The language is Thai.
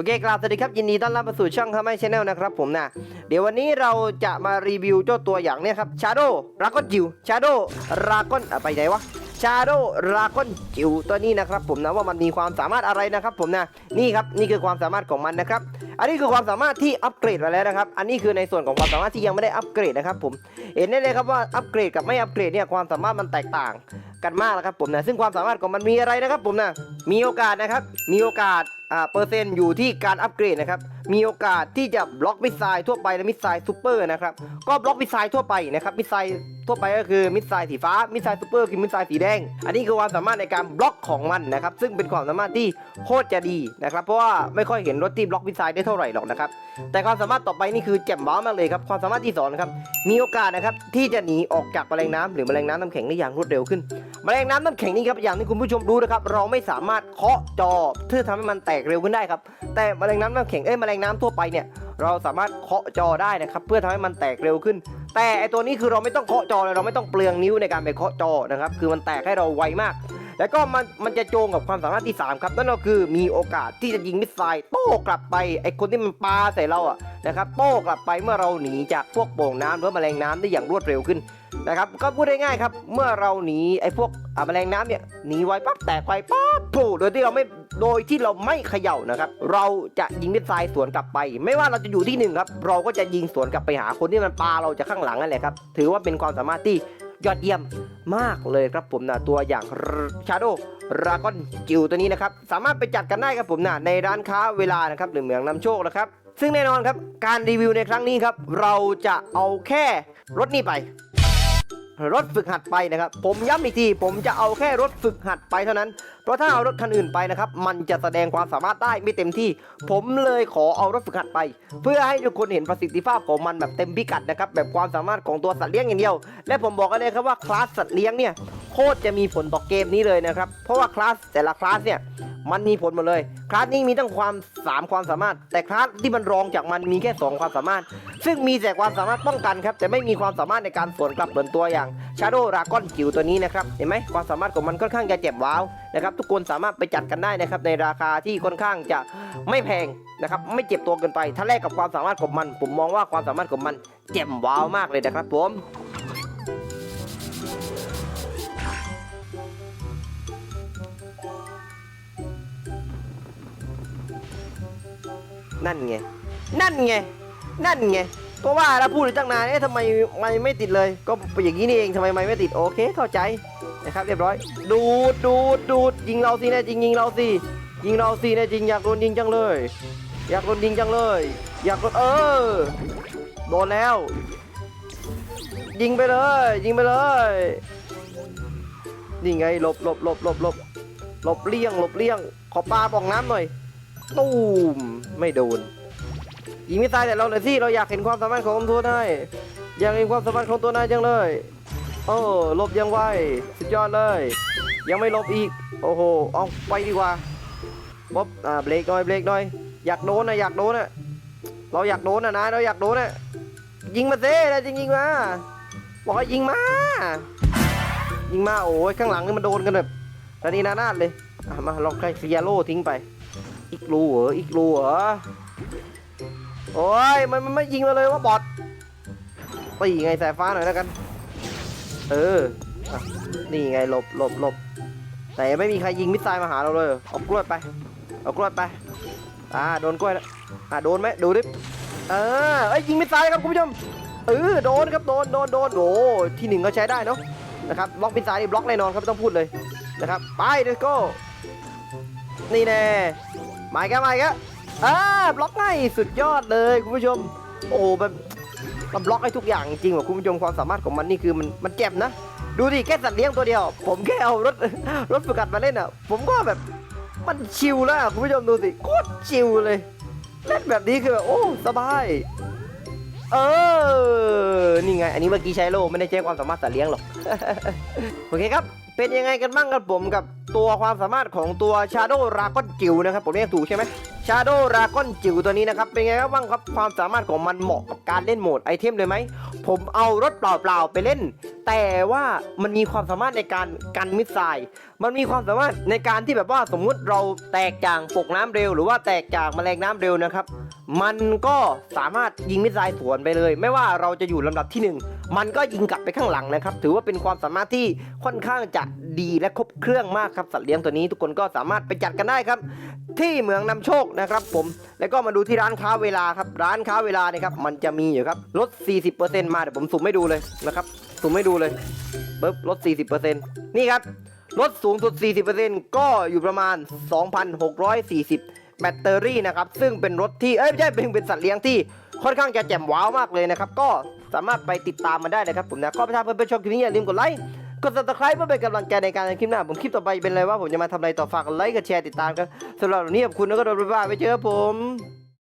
โอเคกราบสวัสดีครับยินดีต้อนรับมาสู่ช่องทำให้ชาแนลนะครับผมนะเดี๋ยววันนี้เราจะมารีวิวเจ้าตัวอย่างเนี้ยครับชาโดรากอนจิวชาโดรากอนไปไหนวะชาโดรากอนจิวตัวนี้นะครับผมนะว่ามันมีความสามารถอะไรนะครับผมนะนี่ครับนี่คือความสามารถของมันนะครับอันนี้คือความสามารถที่อัปเกรดมาแล้วนะครับ อันนี้คือในส่วนของความสามารถที่ยังไม่ได้อัปเกรดนะครับผมเห็นได้เลยครับว่าอัปเกรดกับไม่อัปเกรดเนี่ยความสามารถมันแตกต่างกันมากนะครับผมนะซึ่งความสามารถของมันมีอะไรนะครับผมนะมีโอกาสนะครับมีโอกาส เปอร์เซ็นต์อยู่ที่การอัปเกรดนะครับ มีโอกาสที่จะบล็อกมิสไซล์ทั่วไปและมิสไซล์ซูเปอร์นะครับก็บล็อกมิสไซล์ทั่วไปนะครับมิสไซล์ทั่วไปก็คือมิสไซล์สีฟ้ามิสไซล์ซูเปอร์คือมิสไซล์สีแดง อันนี้คือความสามารถในการบล็อกของมันนะครับซึ่งเป็นความสามารถที่โคตรจะดีนะครับเพราะว่าไม่ค่อยเห็นรถที่บล็อกมิสไซล์ได้เท่าไหร่หรอกนะครับแต่ความสามารถต่อไปนี่คือแจ่มว้ามากเลยครับความสามารถที่สองนะครับมีโอกาสนะครับที่จะหนีออกจากแมลงน้ำหรือแมลงน้ำน้ำแข็งได้อย่างรวดเร็วขึ้นแมลงน้ำน้ำแข็งนี่ครับอย่างที่คุณผู้ชมรู้นะครับเราไม่สามารถเคาะจอเพื่อทำให้มันแตกเร็วขึ้นได้ครับแต่แมลงน้ำน้ำแข็งเอ้ยแมลงน้ำทั่วไปเนี่ยเราสามารถเคาะจอได้นะครับเพื่อทำให้มันแตกเร็วขึ้น แต่ไอตัวนี้คือเราไม่ต้องเคาะจอเลยเราไม่ต้องเปลืองนิ้วในการไปเคาะจอนะครับคือมันแตกให้เราไวมาก แล้วก็มันมันจะโจงกับความสามารถที่ 3 ครับนั่นก็คือมีโอกาสที่จะยิงมิสไซล์โต้กลับไปไอคนที่มันปาใส่เราอะนะครับโต้กลับไปเมื่อเราหนีจากพวกโป่งน้ำหรือแมลงน้ำได้อย่างรวดเร็วขึ้นนะครับก็พูดได้ง่ายครับเมื่อเราหนีไอ้พวกอ่าแมลงน้ำเนี่ยหนีไวปั๊บแตกไปปั๊บโผล่โดยที่เราไม่ โดยที่เราไม่เขย่านะครับ เราจะยิงมิสไซล์สวนกลับไป ไม่ว่าเราจะอยู่ที่หนึ่งครับ เราก็จะยิงสวนกลับไปหาคนที่มันปาเราจากข้างหลังนั่นแหละครับ ถือว่าเป็นความสามารถที่ยอดเยี่ยมมากเลยครับผมนะตัวอย่างชาโดรากอนจิวตัวนี้นะครับ สามารถไปจัดกันได้ครับผมนะในร้านค้าเวลานะครับหรือเหมืองนำโชคนะครับ ซึ่งแน่นอนครับการรีวิวในครั้งนี้ครับ เราจะเอาแค่รถนี้ไป รถฝึกหัดไปนะครับ ผมย้ำอีกทีผมจะเอาแค่รถฝึกหัดไปเท่านั้น ราะถ้าเอารถคันอื่นไปนะครับมันจะแสดงความสามารถได้ไม่เต็มที่ ผมเลยขอเอารถฝึกหัดไป เพื่อให้ทุกคนเห็นประสิทธิภาพของมันแบบเต็มพิกัดนะครับแบบความสามารถของตัวสัตว์เลี้ยงอย่างเดียว และผมบอกกันเลยครับว่าคลาสสัตว์เลี้ยงเนี่ยโคตรจะมีผลต่อเกมนี้เลยนะครับเพราะว่าคลาสแต่ละคลาสเนี่ยมันมีผลหมดเลย คลาสนี้มีตั้งความ 3 ความสามารถ แต่คลาสที่มันรองจากมันมีแค่ 2 ความสามารถ ซึ่งมีแต่ความสามารถป้องกันครับ แต่ไม่มีความสามารถในการสวนกลับเหมือนตัวอย่าง Shadow Dragon จิ๋วตัวนี้นะครับ เห็นไหมความสามารถของมันค่อนข้างจะเจ็บว้าว นะครับทุกคนสามารถไปจัดกันได้นะครับในราคาที่ค่อนข้างจะไม่แพงนะครับไม่เจ็บตัวเกินไป ถ้าแลกกับความสามารถของมัน ผมมองว่าความสามารถของมันเจ็บว้าวมากเลยนะครับผมนั่นไง นั่นไง นั่นไง ก็ว่าแล้วพูดอยู่ตั้งนานเอ๊ะทำไมไม่ไม่ติดเลย ก็เป็นอย่างนี้นี่เองทำไมไม่ไม่ติดโอเคเข้าใจนะครับเรียบร้อย ดูดดูดดูดยิงเราสิแน่จริงยิงเราสิยิงเราสิแน่จริงอยากโดนยิงจังเลย อยากโดนยิงจังเลย อยากโดนเออโดนแล้ว ยิงไปเลย ยิงไปเลยนี่ไงหลบหลบหลบหลบหลบหลบเลี่ยงหลบเลี่ยงขอปลาปองน้ำหน่อยตูมไม่โดน ยิงไม่ตายแต่เราเลยสิเราอยากเห็นความสามารถของตัวนายอยากเห็นความสามารถของตัวนายจังเลย โอ้หลบยังไวสุดยอดเลย ยังไม่หลบอีก โอ้โหเอาไปดีกว่าบ๊อบอ่าเบรกหน่อยเบรกหน่อยอยากโดนนะอยากโดนนะเราอยากโดนนะนายเราอยากโดนนะยิงมาเซ่นะจริงยิงมาบอกให้ยิงมา ยิงมาโอ้ยข้างหลังนี่มันโดนกันแบบระนีนานาดเลยมาลองใครเคลียร์โล่ทิ้งไป อีกรูเหรออีกรูเหรอ โอ้ยมันมันไม่ยิงเราเลยว่าบอทตีไงสายฟ้าหน่อยแล้วกัน เอออนี่ไงหลบหลบหลบแต่ไม่มีใครยิงมิสไซล์มาหาเราเลยเอากล้วยไปเอากล้วยไปอ่าโดนกล้วยแล้วอ่าโดนไหมดูดิเออเอ้ยยิงมิสไซล์ครับคุณผู้ชมเออโดนครับโดนโดนโดนโอ้ที่หนึ่งก็ใช้ได้เนาะนะครับบล็อกมิสไซล์บล็อกแน่นอนครับไม่ต้องพูดเลยนะครับไป let's go นี่แน่มาอีกมาอีก อ่าบล็อกง่ายสุดยอดเลยคุณผู้ชม โอ้แบบมันบล็อกให้ทุกอย่างจริงว่ะคุณผู้ชมความสามารถของมันนี่คือมันมันเจ็บนะ ดูดิแค่สัตว์เลี้ยงตัวเดียว ผมแค่เอารถรถฝึกหัดมาเล่นอะ ผมก็แบบมันชิลแล้วคุณผู้ชมดูสิโคตรชิลเลยเล่นแบบนี้คือแบบโอ้สบาย เออนี่ไง อันนี้เมื่อกี้ใช้โลไม่ได้ใช้ความสามารถสัตว์เลี้ยงหรอกโอเคครับ เป็นยังไงกันบ้างครับผมกับ ตัวความสามารถของตัว Shadow r a g o n จิ๋วนะครับ ผมเรียกถูกใช่ไหม Shadow r a g o n จิ๋วตัวนี้นะครับ เป็นไงครับบ้างครับความสามารถของมันเหมาะกับการเล่นโหมดไอเทมเลยไหม ผมเอารถเปล่าๆไปเล่น แต่ว่ามันมีความสามารถในการกันมิสไซล์มันมีความสามารถในการที่แบบว่าสมมุติเราแตกจากปกน้ำเร็ว หรือว่าแตกจากแมลงน้ำเร็วนะครับ มันก็สามารถยิงมิสไซล์สวนไปเลย ไม่ว่าเราจะอยู่ลำดับที่หนึ่งมันก็ยิงกลับไปข้างหลังนะครับ ถือว่าเป็นความสามารถที่ค่อนข้างจะดีและครบเครื่องมากครับสัตว์เลี้ยงตัวนี้ทุกคนก็สามารถไปจัดกันได้ครับ ที่เมืองนำโชคนะครับ ผมแล้วก็มาดูที่ร้านค้าเวลาครับ ร้านค้าเวลาเนี่ยครับ มันจะมีอยู่ครับลด 40%มาเดี๋ยวผมสุ่มให้ดูเลยนะครับสุ่มให้ดูเลยปึ๊บลด 40%นี่ครับลดสูงสุด 40%ก็อยู่ประมาณ 2,640 แบตเตอรี่นะครับ ซึ่งเป็นรถที่ เอ้ยไม่ใช่เป็นเป็นสัตว์เลี้ยงที่ค่อนข้างจะแจ่มว้าวมากเลยนะครับ ก็สามารถไปติดตามมันได้นะครับผมนะ ก็ถ้าเพื่อนๆชอบคลิปนี้อย่าลืมกดไลค์ กด subscribe เพื่อเป็นกำลังใจในการทำคลิปหน้า ผมคลิปต่อไปเป็นอะไรว่าผมจะมาทำอะไรต่อฝากกดไลค์ กดแชร์ ติดตามกันสำหรับวันนี้ขอบคุณแล้วก็โดนบ๊ายบาไปเจอผม